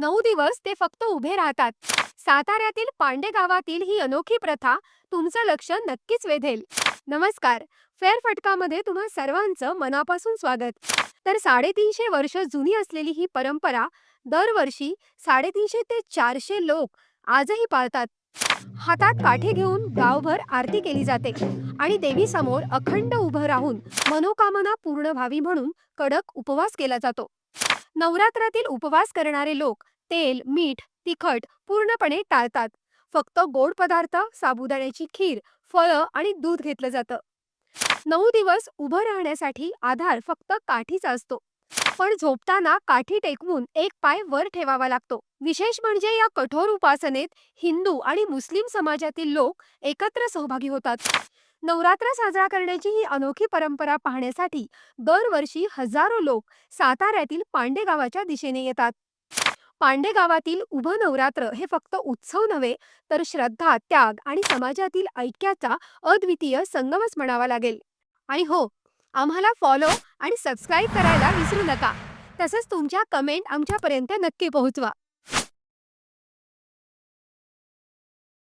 नऊ दिवस ते फक्त उभे राहतात. साताऱ्यातील पांडे गावातील ही अनोखी प्रथा तुमचं लक्ष नक्कीच वेधेल. नमस्कार. फेर फटकामध्ये तुम्हा सर्वांचं मनापासून स्वागत. तर साडेतीनशे वर्ष जुनी असलेली ही परंपरा दरवर्षी साडेतीनशे ते चारशे लोक आजही पाळतात. हातात काठी घेऊन गावभर आरती केली जाते आणि देवीसमोर अखंड उभं राहून मनोकामना पूर्ण व्हावी म्हणून कडक उपवास केला जातो. नवरात्रातील उपवास करणारे लोक तेल मीठ तिखट पूर्णपणे टाळतात. फक्त गोड पदार्थ साबुदाण्याची खीर फळं आणि दूध घेतलं जातं. नऊ दिवस उभं राहण्यासाठी आधार फक्त काठीचा असतो. पण झोपताना काठी टेकवून एक पाय वर ठेवावा लागतो. विशेष म्हणजे या कठोर उपासनेत हिंदू आणि मुस्लिम समाजातील लोक एकत्र सहभागी होतात. नवरात्र साजरा करण्याची ही अनोखी परंपरा पाहण्यासाठी दरवर्षी हजारो लोक साताऱ्यातील पांडे गावाच्या दिशेने येतात. पांडे गावातील उभं नवरात्र हे फक्त उत्सव नव्हे तर श्रद्धा त्याग आणि समाजातील ऐक्याचा अद्वितीय संगमच म्हणावा लागेल. आणि हो आम्हाला फॉलो आणि सबस्क्राईब करायला विसरू नका. तसंच तुमच्या कमेंट आमच्यापर्यंत नक्की पोहोचवा.